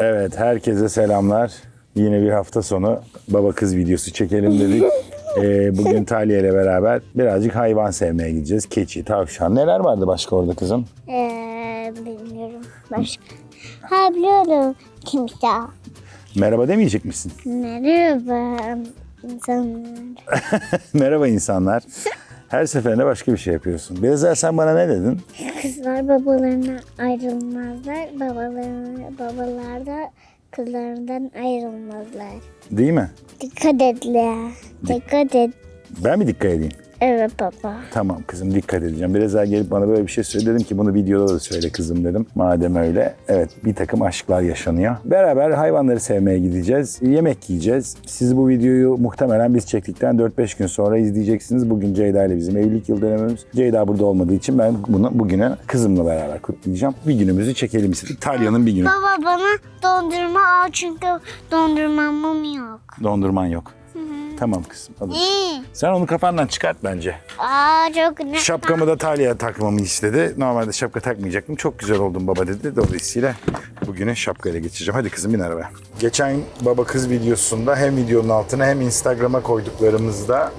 Evet, herkese selamlar. Yine bir hafta sonu baba kız videosu çekelim dedik. Ee, bugün Talya ile beraber birazcık hayvan sevmeye gideceğiz. Keçi, tavşan. Neler vardı başka orada kızım? Ee, bilmiyorum. Başka. Ha biliyorum. Timsah. Merhaba demeyecek misin? Merhaba insanlar. Merhaba insanlar. Her seferinde başka bir şey yapıyorsun. Biraz evvel sen bana ne dedin? Kızlar babalarına ayrılmazlar. Babalar, babalar da kızlarından ayrılmazlar. Değil mi? Dikkat et Lea. Dikkat et. Ben mi dikkat edeyim? Evet baba. Tamam kızım dikkat edeceğim. Biraz evvel gelip bana böyle bir şey söyledi. Dedim ki bunu videoda da söyle kızım dedim. Madem öyle. Evet bir takım aşklar yaşanıyor. Beraber hayvanları sevmeye gideceğiz. Yemek yiyeceğiz. Siz bu videoyu muhtemelen biz çektikten 4-5 gün sonra izleyeceksiniz. Bugün Ceyda ile bizim evlilik yıl dönümümüz. Ceyda burada olmadığı için ben bunu bugünü kızımla beraber kutlayacağım. Bir günümüzü çekelim istedik. Talya'nın bir günü. Baba bana dondurma al çünkü dondurmam yok. Dondurman yok. Tamam kızım. alırız. Sen onu kafandan çıkart bence. Aa çok ne? Şapkamı da Talya'ya takmamı istedi. Normalde şapka takmayacaktım. Çok güzel oldun baba dedi. Dolayısıyla bugünü şapkayla geçireceğim. Hadi kızım bin arabaya. Geçen baba kız videosunda hem videonun altına hem Instagram'a koyduklarımızda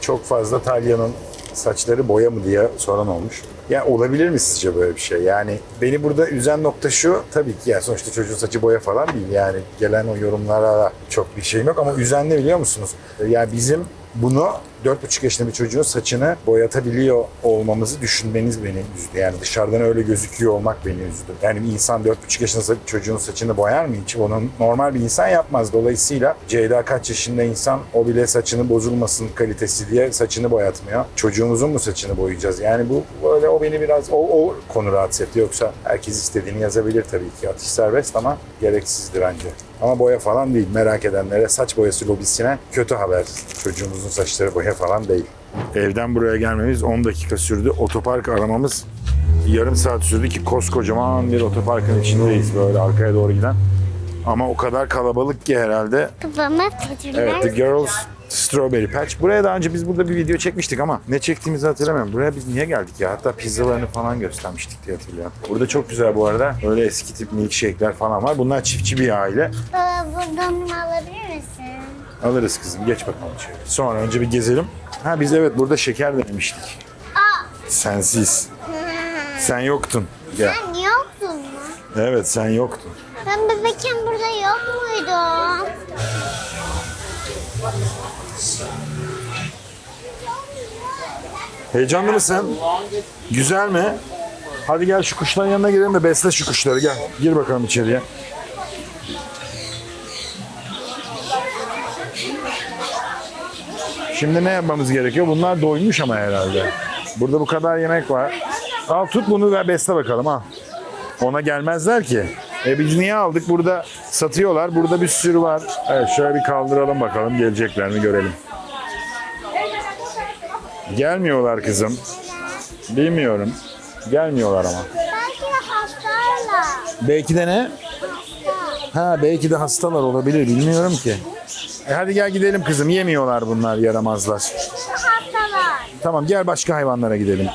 çok fazla Talya'nın saçları boya mı diye soran olmuş. Ya olabilir mi sizce böyle bir şey? Yani beni burada üzen nokta şu. Tabii ki yani sonuçta çocuğun saçı boya falan değil. Yani gelen o yorumlara çok bir şeyim yok ama üzen ne biliyor musunuz? Yani bizim bunu 4,5 yaşında bir çocuğun saçını boyatabiliyor olmamızı düşünmeniz beni üzdü. Yani dışarıdan öyle gözüküyor olmak beni üzdü. Yani bir insan 4,5 yaşında çocuğun saçını boyar mı hiç? Onu normal bir insan yapmaz. Dolayısıyla Ceyda kaç yaşında insan o bile saçını bozulmasın kalitesi diye saçını boyatmıyor. Çocuğumuzun mu saçını boyayacağız? Yani bu böyle o beni biraz o, o konu rahatsız etti. Yoksa herkes istediğini yazabilir tabii ki. Atış serbest ama gereksizdir bence. Ama boya falan değil. Merak edenlere saç boyası lobisine kötü haber. Çocuğumuzun saçları boya falan değil. Evden buraya gelmemiz 10 dakika sürdü. Otopark aramamız yarım saat sürdü ki koskocaman bir otoparkın içindeyiz böyle arkaya doğru giden. Ama o kadar kalabalık ki herhalde. Evet The Girls Strawberry Patch. Buraya daha önce biz burada bir video çekmiştik ama ne çektiğimizi hatırlamıyorum. Buraya biz niye geldik ya? Hatta pizzalarını falan göstermiştik diye hatırlıyorum. Burada çok güzel bu arada. Öyle eski tip milkshake'ler falan var. Bunlar çiftçi bir aile. Baba bu dondurma alabilir misin? Alırız kızım. Geç bakalım şöyle. Sonra önce bir gezelim. Ha biz evet burada şeker denemiştik. Aa. Sensiz. Sen yoktun. Gel. Sen yoktun mu? Evet sen yoktun. Ben bebekken burada yok muydum? Heyecanlı mısın? Güzel mi? Hadi gel şu kuşların yanına girelim de besle şu kuşları gel. Gir bakalım içeriye. Şimdi ne yapmamız gerekiyor? Bunlar doymuş ama herhalde. Burada bu kadar yemek var. Al tut bunu ve besle bakalım ha. Ona gelmezler ki. E biz niye aldık? Burada satıyorlar. Burada bir sürü var. Evet şöyle bir kaldıralım bakalım. Gelecekler mi görelim. Gelmiyorlar kızım. Bilmiyorum. Gelmiyorlar ama. Belki de hastayla. Belki de ne? Ha belki de hastalar olabilir. Bilmiyorum ki. E hadi gel gidelim kızım. Yemiyorlar bunlar yaramazlar. Tamam gel başka hayvanlara gidelim.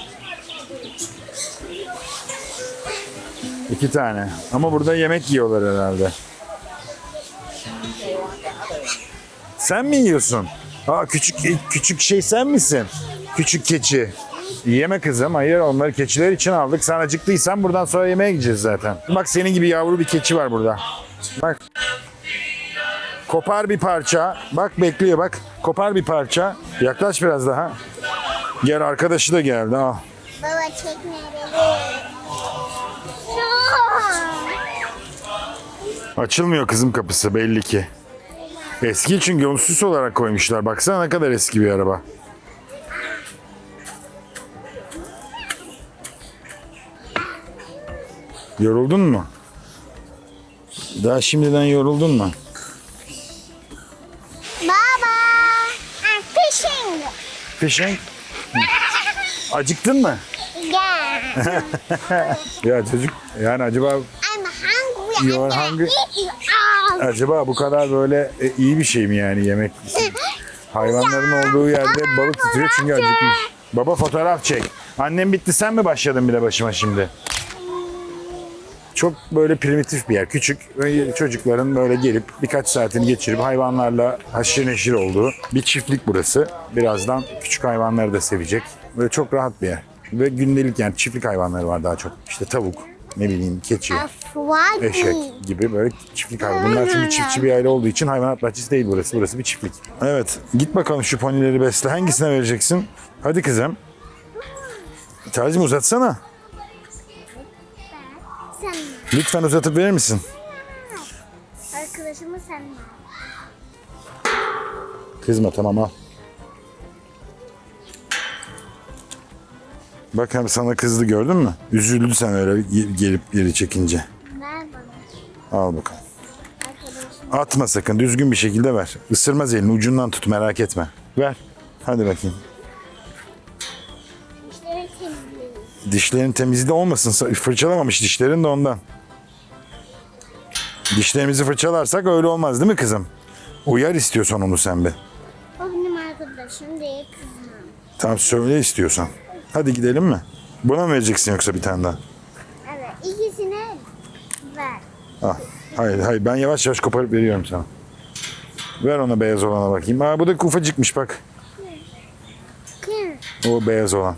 İki tane. Ama burada yemek yiyorlar herhalde. Sen mi yiyorsun? Aa küçük küçük şey sen misin? Küçük keçi. Yeme kızım. Hayır onları keçiler için aldık. Sen acıktıysan buradan sonra yemeğe gideceğiz zaten. Bak senin gibi yavru bir keçi var burada. Bak. Kopar bir parça. Bak bekliyor bak. Kopar bir parça. Yaklaş biraz daha. Gel arkadaşı da geldi. Al. Baba beni. Açılmıyor kızım kapısı belli ki. Eski çünkü onu süs olarak koymuşlar. Baksana ne kadar eski bir araba. Yoruldun mu? Daha şimdiden yoruldun mu? Fishing. Acıktın mı? Yeah. Ya çocuk yani acaba I'm hungry. You're hungry? acaba bu kadar böyle e, iyi bir şey mi yani yemek? Hayvanların olduğu yerde balık tutuyor çünkü acıkmış. Baba fotoğraf çek. Annem bitti sen mi başladın bile başıma şimdi? Çok böyle primitif bir yer. Küçük. Çocukların böyle gelip birkaç saatini geçirip hayvanlarla haşır neşir olduğu bir çiftlik burası. Birazdan küçük hayvanları da sevecek. Böyle çok rahat bir yer. Ve gündelik yani çiftlik hayvanları var daha çok. İşte tavuk, ne bileyim keçi, eşek gibi böyle çiftlik hayvan. Bunlar çünkü çiftçi bir aile olduğu için hayvanat bahçesi değil burası. Burası bir çiftlik. Evet. Git bakalım şu ponileri besle. Hangisine vereceksin? Hadi kızım. Tacım uzatsana. Lütfen uzatıp verir misin? arkadaşımı sen mi? Kızma tamam al. Bak hem sana kızdı gördün mü? Üzüldü sen öyle ge- gelip geri çekince. Ver bana. Al bakalım. Atma sakın düzgün bir şekilde ver. Isırmaz elini ucundan tut merak etme. Ver. Hadi bakayım. İşleri temizleyin. Dişlerin temizliği olmasın. Fırçalamamış dişlerin de ondan. Dişlerimizi fırçalarsak öyle olmaz değil mi kızım? Uyar istiyorsan onu sen bir. O benim arkadaşım değil kızım. Tamam söyle istiyorsan. Hadi gidelim mi? Buna mı vereceksin yoksa bir tane daha? Evet ikisini ver. Ah, hayır hayır ben yavaş yavaş koparıp veriyorum sana. Ver ona beyaz olana bakayım. Aa bu da ufacıkmış bak. Kim? O beyaz olan.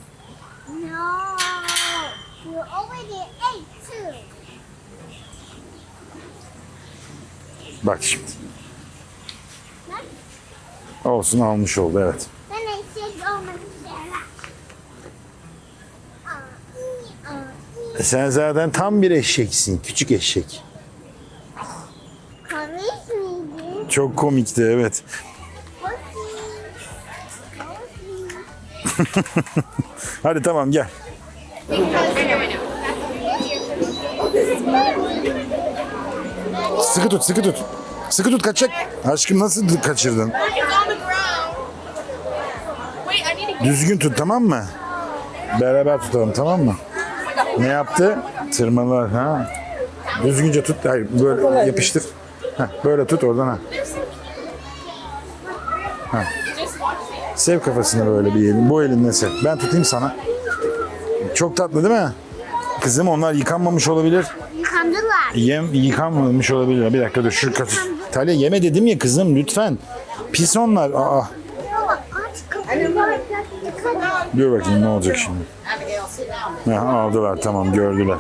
No. You already ate two. Bak şimdi. Olsun almış oldu evet. E Sen zaten tam bir eşeksin. Küçük eşek. Komik miydi? Çok komikti evet. Hadi tamam gel. Sıkı tut sıkı tut. Sıkı tut kaçacak. Aşkım nasıl kaçırdın? Düzgün tut tamam mı? Beraber tutalım tamam mı? Ne yaptı? Tırmalar ha. Düzgünce tut. Hayır böyle yapıştır. Heh, böyle tut oradan ha. ha. Sev kafasını böyle bir elin. Bu elinle sev. Ben tutayım sana. Çok tatlı değil mi? Kızım onlar yıkanmamış olabilir. Yıkandılar. Yem yıkanmamış olabilir. Bir dakika dur şu kaç. Talya yeme dedim ya kızım lütfen. Pis onlar. Aa. Dur bakayım ne olacak şimdi. Ha, aldılar tamam gördüler.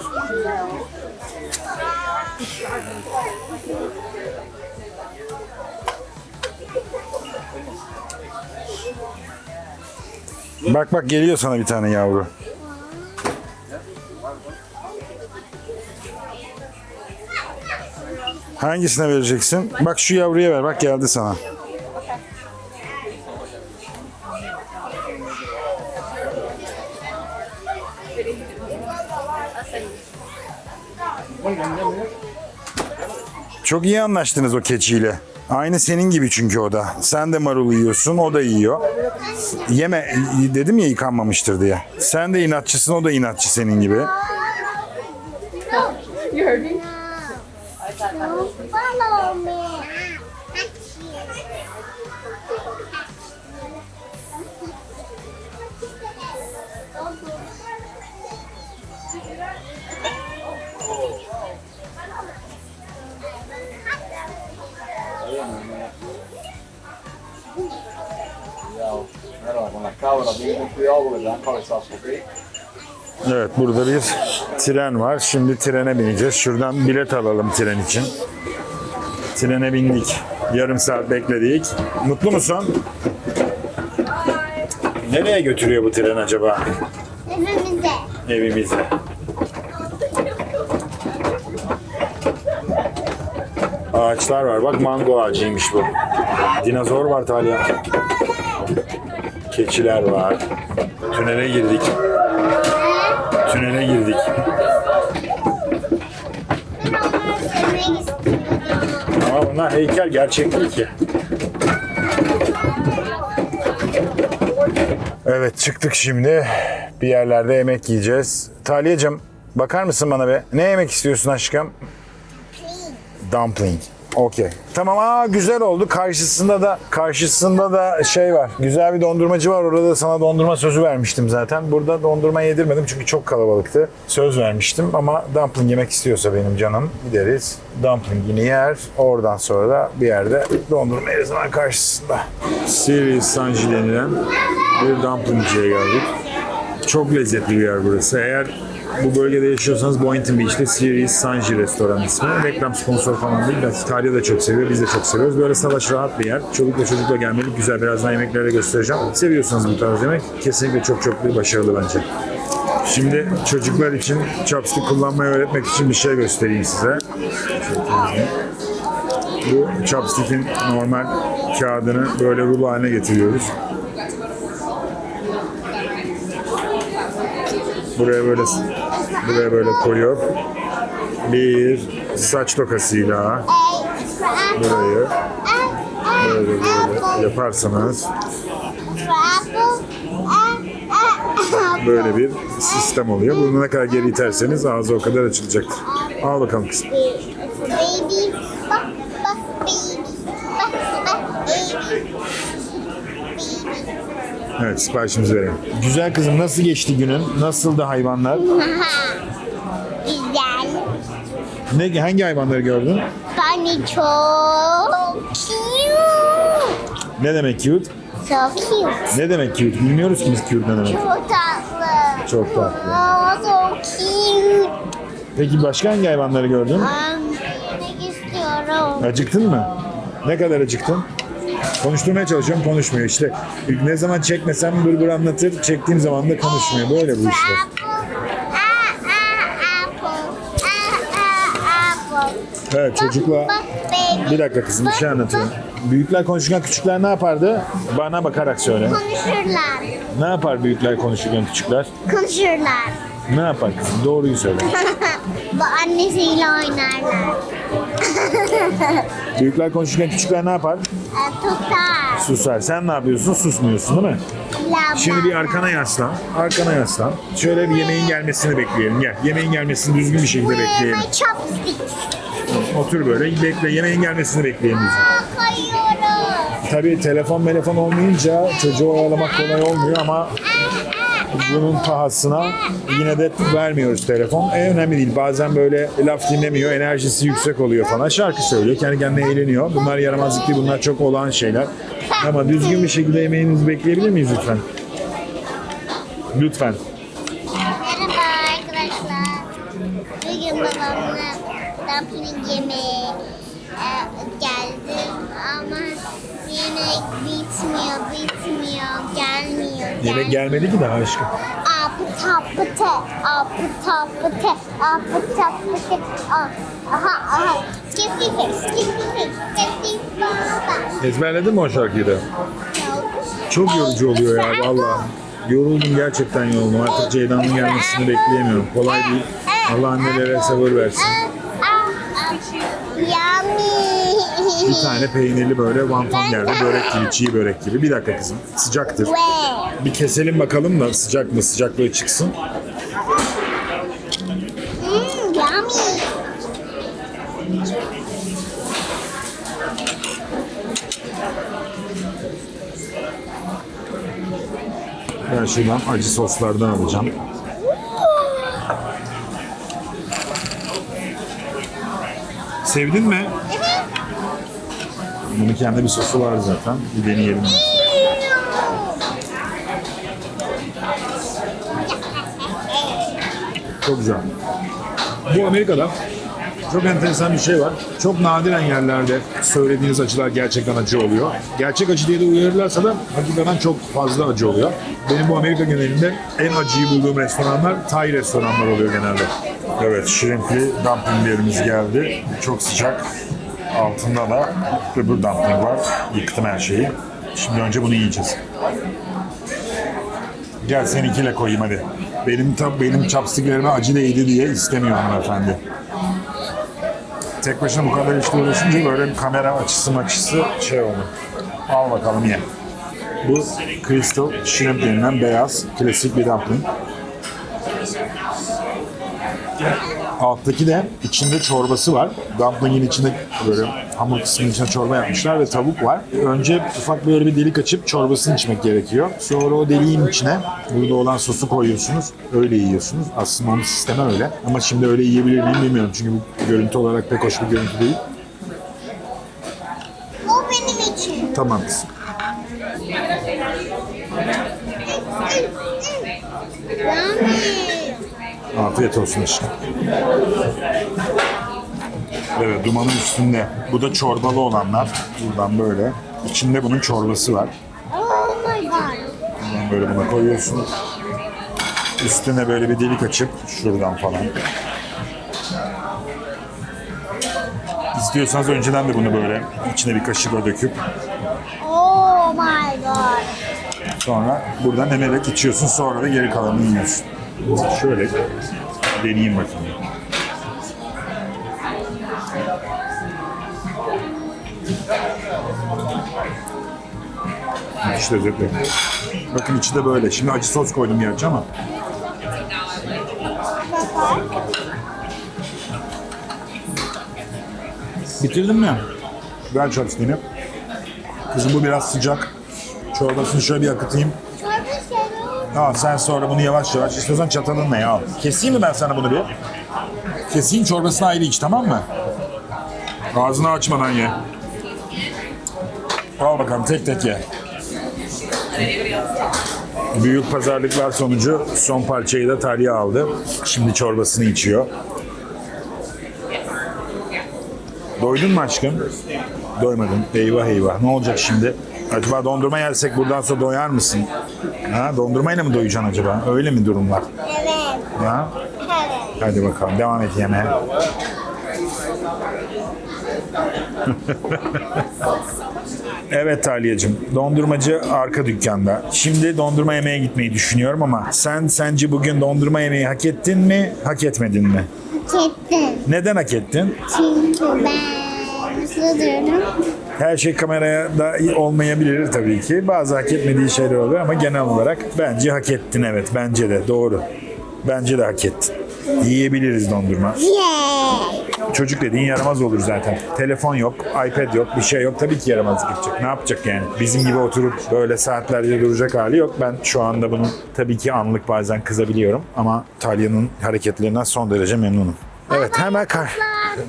Bak bak geliyor sana bir tane yavru. Hangisine vereceksin? Bak şu yavruya ver. Bak geldi sana. Çok iyi anlaştınız o keçiyle. Aynı senin gibi çünkü o da. Sen de marul yiyorsun, o da yiyor. Yeme, dedim ya yıkanmamıştır diye. Sen de inatçısın, o da inatçı senin gibi. You Evet, burada bir tren var. Şimdi trene bineceğiz. Şuradan bilet alalım tren için. Trene bindik. Yarım saat bekledik. Mutlu musun? Nereye götürüyor bu tren acaba? Evimize. evimize. Ağaçlar var. Bak mango ağacıymış bu. Dinozor var Talya. Keçiler var. Tünele girdik. Tünele girdik. Ama bunlar heykel gerçek değil ki. Evet çıktık şimdi. Bir yerlerde yemek yiyeceğiz. Taliyeciğim bakar mısın bana be? Ne yemek istiyorsun aşkım? Dumpling. Okey. Tamam aa güzel oldu. Karşısında da karşısında da şey var. Güzel bir dondurmacı var. Orada sana dondurma sözü vermiştim zaten. Burada dondurma yedirmedim çünkü çok kalabalıktı. Söz vermiştim ama dumpling yemek istiyorsa benim canım gideriz. Dumplingini yer. Oradan sonra da bir yerde dondurma yeriz hemen karşısında. Sirius Sanji denilen bir dumplingciye geldik. Çok lezzetli bir yer burası. Eğer bu bölgede yaşıyorsanız Boynton Beach'te Sirius Sanji restoran ismi. Reklam sponsor falan değil. İtalya da çok seviyor. Biz de çok seviyoruz. Böyle salaş rahat bir yer. Çocukla çocukla gelmelik güzel. Birazdan yemekleri de göstereceğim. Seviyorsanız bu tarz yemek kesinlikle çok çok bir başarılı bence. Şimdi çocuklar için chopstick kullanmayı öğretmek için bir şey göstereyim size. Bu chopstick'in normal kağıdını böyle rulo haline getiriyoruz. Buraya böyle buraya böyle koyuyor. Bir saç tokasıyla burayı böyle böyle yaparsanız böyle bir sistem oluyor. Bunu ne kadar geri iterseniz ağzı o kadar açılacaktır. Al bakalım kızım. Evet siparişimizi verelim. Güzel kızım nasıl geçti günün? Nasıldı hayvanlar? Ne hangi hayvanları gördün? De çok cute. Ne demek cute? So cute. Ne demek cute? Bilmiyoruz ki biz cute ne demek. Çok tatlı. Çok tatlı. Oh, so cute. Peki başka hangi hayvanları gördün? Um, yemek istiyorum. Acıktın mı? Ne kadar acıktın? Konuşturmaya çalışıyorum konuşmuyor işte. Ne zaman çekmesem bır anlatır, çektiğim zaman da konuşmuyor. Böyle bu işler. Apple. Ah, ah, apple. Ah, ah, apple. Evet çocukla... Bir dakika kızım bir şey anlatıyorum. Büyükler konuşurken küçükler ne yapardı? Bana bakarak söyle. Konuşurlar. Ne yapar büyükler konuşurken küçükler? Konuşurlar. Ne yapar kızım? Doğruyu söyle. Bu annesiyle oynarlar. Büyükler konuşurken küçükler ne yapar? E, Tutar. Susar. Sen ne yapıyorsun? Susmuyorsun değil mi? Bla, Şimdi bir arkana yaslan. Arkana yaslan. Şöyle bir yemeğin gelmesini bekleyelim. Gel. Yemeğin gelmesini düzgün bir şekilde bekleyelim. chopsticks? Otur böyle. Bekle. Yemeğin gelmesini bekleyelim biz. Aa, kayıyorum. Tabii telefon telefon olmayınca çocuğu oyalamak kolay olmuyor ama bunun pahasına yine de vermiyoruz telefon. En önemli değil. Bazen böyle laf dinlemiyor, enerjisi yüksek oluyor falan. Şarkı söylüyor, kendi kendine eğleniyor. Bunlar yaramazlık değil, bunlar çok olağan şeyler. Ama düzgün bir şekilde yemeğinizi bekleyebilir miyiz lütfen? Lütfen. Merhaba arkadaşlar. Bugün babamla dumpling yemeğe e, geldim ama yemek bitmiyor, bitmiyor, gelmiyor. Yemek gelmedi ki daha aşkım. Apı tapıtı, apı tapıtı, apı tapıtı. Aha, aha. Skippy face, skippy face, skippy face. Ezberledin mi o şarkıyı da? Çok yorucu oluyor ya valla. Yoruldum gerçekten yoruldum. Artık Ceyda'nın gelmesini bekleyemiyorum. Kolay değil. Allah annelere sabır versin. Bir tane peynirli böyle wonton geldi. Börek gibi, çiğ börek gibi. Bir dakika kızım. Sıcaktır. Bir keselim bakalım da sıcak mı? Sıcaklığı çıksın. mm, yummy. Ben şuradan acı soslardan alacağım. Sevdin mi? Bunun kendi bir sosu var zaten. Bir deneyelim. Çok güzel. Bu Amerika'da çok enteresan bir şey var. Çok nadiren yerlerde söylediğiniz acılar gerçekten acı oluyor. Gerçek acı diye de uyarırlarsa da hakikaten çok fazla acı oluyor. Benim bu Amerika genelinde en acıyı bulduğum restoranlar Thai restoranlar oluyor genelde. Evet, shrimpli dumplinglerimiz geldi. Çok sıcak. Altında da öbür dumpling var. Yıktım her şeyi. Şimdi önce bunu yiyeceğiz. Gel seninkiyle koyayım hadi. Benim tab benim chopsticklerime acı değdi diye istemiyor hanımefendi. Tek başına bu kadar işte uğraşınca böyle bir kamera açısı açısı şey oldu. Al bakalım ye. Bu Crystal Shrimp denilen beyaz klasik bir dumpling. Alttaki de içinde çorbası var. Dumpling'in içinde böyle hamur kısmının içine çorba yapmışlar ve tavuk var. Önce ufak böyle bir delik açıp çorbasını içmek gerekiyor. Sonra o deliğin içine burada olan sosu koyuyorsunuz. Öyle yiyorsunuz. Aslında onun sistemi öyle. Ama şimdi öyle yiyebilir miyim bilmiyorum. Çünkü bu görüntü olarak pek hoş bir görüntü değil. O benim için. Tamam Afiyet olsun aşkım. Evet dumanın üstünde. Bu da çorbalı olanlar. Buradan böyle. İçinde bunun çorbası var. Buradan böyle buna koyuyorsun. Üstüne böyle bir delik açıp şuradan falan. İstiyorsanız önceden de bunu böyle içine bir kaşıkla döküp Oh my god. sonra buradan emerek içiyorsun sonra da geri kalanını yiyorsun. Şöyle deneyeyim bakayım. İşte özetle. Bakın içi de böyle. Şimdi acı sos koydum gerçi ama. Bitirdin mi? Ver chopstick'ini. Kızım bu biraz sıcak. Çorbasını şöyle bir akıtayım. Al sen sonra bunu yavaş yavaş istiyorsan çatalınla ya. Keseyim mi ben sana bunu bir? Keseyim çorbasını ayrı iç tamam mı? Ağzını açmadan ye. Al bakalım tek tek ye. Büyük pazarlıklar sonucu son parçayı da Talya aldı. Şimdi çorbasını içiyor. Doydun mu aşkım? Doymadım. Eyvah eyvah. Ne olacak şimdi? Acaba dondurma yersek buradan sonra doyar mısın? Ha, dondurmayla mı doyacaksın acaba? Öyle mi durumlar? Evet. Ha? Evet. Hadi bakalım devam et yemeğe. Evet Talya'cığım, dondurmacı arka dükkanda. Şimdi dondurma yemeye gitmeyi düşünüyorum ama sen sence bugün dondurma yemeği hak ettin mi, hak etmedin mi? Hak ettin. Neden hak ettin? Çünkü ben nasıl diyorum? Her şey kameraya da olmayabilir tabii ki. Bazı hak etmediği şeyler oluyor ama genel olarak bence hak ettin evet. Bence de doğru. Bence de hak ettin. Yiyebiliriz dondurma. Çocuk dediğin yaramaz olur zaten. Telefon yok, iPad yok, bir şey yok. Tabii ki yaramazlık yapacak. Ne yapacak yani? Bizim gibi oturup böyle saatlerce duracak hali yok. Ben şu anda bunun tabii ki anlık bazen kızabiliyorum. Ama Talya'nın hareketlerinden son derece memnunum. Evet hemen kar.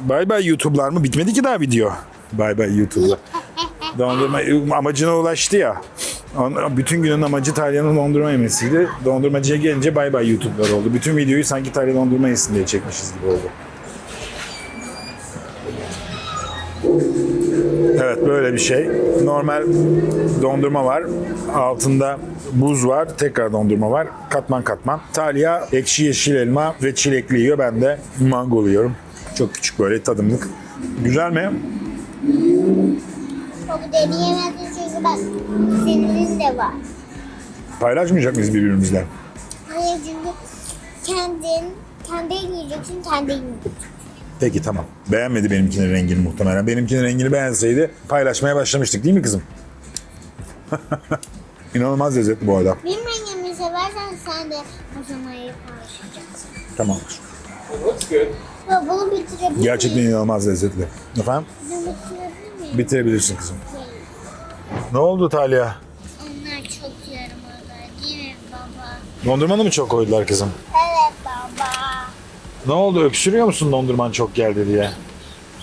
Bay bay YouTube'lar mı? Bitmedi ki daha video. Bay bay YouTube'lar. Dondurma amacına ulaştı ya. Bütün günün amacı Talya'nın dondurma yemesiydi. Dondurmacıya gelince bay bay YouTube'lar oldu. Bütün videoyu sanki Talya dondurma yesin diye çekmişiz gibi oldu. Evet böyle bir şey. Normal dondurma var. Altında buz var. Tekrar dondurma var. Katman katman. Talya ekşi yeşil elma ve çilekli yiyor. Ben de mango yiyorum. Çok küçük böyle tadımlık. Güzel mi? Çok deneyemezsin çünkü bak senin de var. Paylaşmayacak mıyız birbirimizle? Hayır çünkü kendin, kendin yiyeceksin, kendin yiyeceksin. Peki tamam. Beğenmedi benimkinin rengini muhtemelen. Benimkinin rengini beğenseydi paylaşmaya başlamıştık değil mi kızım? İnanılmaz lezzetli bu arada. Benim rengimi seversen sen de masamayı paylaşacaksın. Tamam. Looks good. Bunu bitirebilir Gerçekten inanılmaz lezzetli. Efendim? Bunu bitirebilir miyim? Bitirebilirsin kızım. Ne oldu Talya? Onlar çok yarımada değil mi baba? Dondurmanı mı çok koydular kızım? Evet baba. Ne oldu öksürüyor musun dondurman çok geldi diye?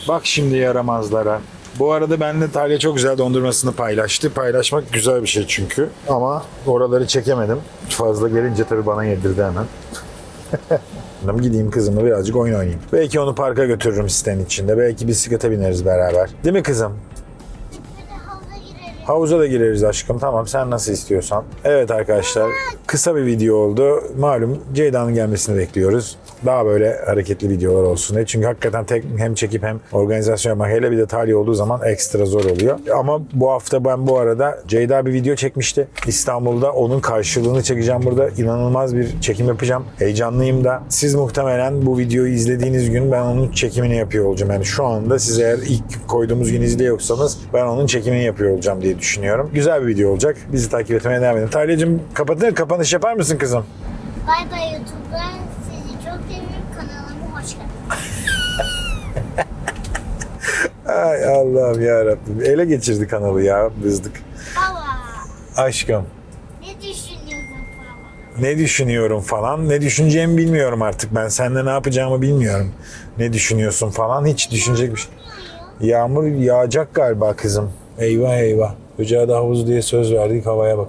Bak şimdi yaramazlara. Bu arada benimle Talya çok güzel dondurmasını paylaştı. Paylaşmak güzel bir şey çünkü. Ama oraları çekemedim. Fazla gelince tabii bana yedirdi hemen. Dedim gideyim kızımla birazcık oyun oynayayım. Belki onu parka götürürüm sitenin içinde. Belki bisiklete bineriz beraber. Değil mi kızım? Havuza da gireriz aşkım. Tamam sen nasıl istiyorsan. Evet arkadaşlar kısa bir video oldu. Malum Ceyda'nın gelmesini bekliyoruz. Daha böyle hareketli videolar olsun diye. Çünkü hakikaten tek hem çekip hem organizasyon yapmak hele bir de olduğu zaman ekstra zor oluyor. Ama bu hafta ben bu arada Ceyda bir video çekmişti. İstanbul'da onun karşılığını çekeceğim burada. İnanılmaz bir çekim yapacağım. Heyecanlıyım da. Siz muhtemelen bu videoyu izlediğiniz gün ben onun çekimini yapıyor olacağım. Yani şu anda siz eğer ilk koyduğumuz gün izliyorsanız ben onun çekimini yapıyor olacağım diye düşünüyorum. Güzel bir video olacak. Bizi takip etmeye devam edin. Talya'cığım kapatır kapanış yapar mısın kızım? Bay bay YouTube'da Ay Allah'ım ya Rabbim. Ele geçirdi kanalı ya bızdık. Baba Aşkım ne düşünüyorsun baba? ne düşünüyorum falan. Ne düşüneceğimi bilmiyorum artık. Ben seninle ne yapacağımı bilmiyorum. Ne düşünüyorsun falan. Hiç düşünecek bir şey. Yağmur yağacak galiba kızım. Eyvah eyvah. Çocuğa da havuz diye söz verdik havaya bak.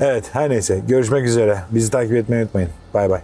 Evet her neyse görüşmek üzere. Bizi takip etmeyi unutmayın. Bay bay.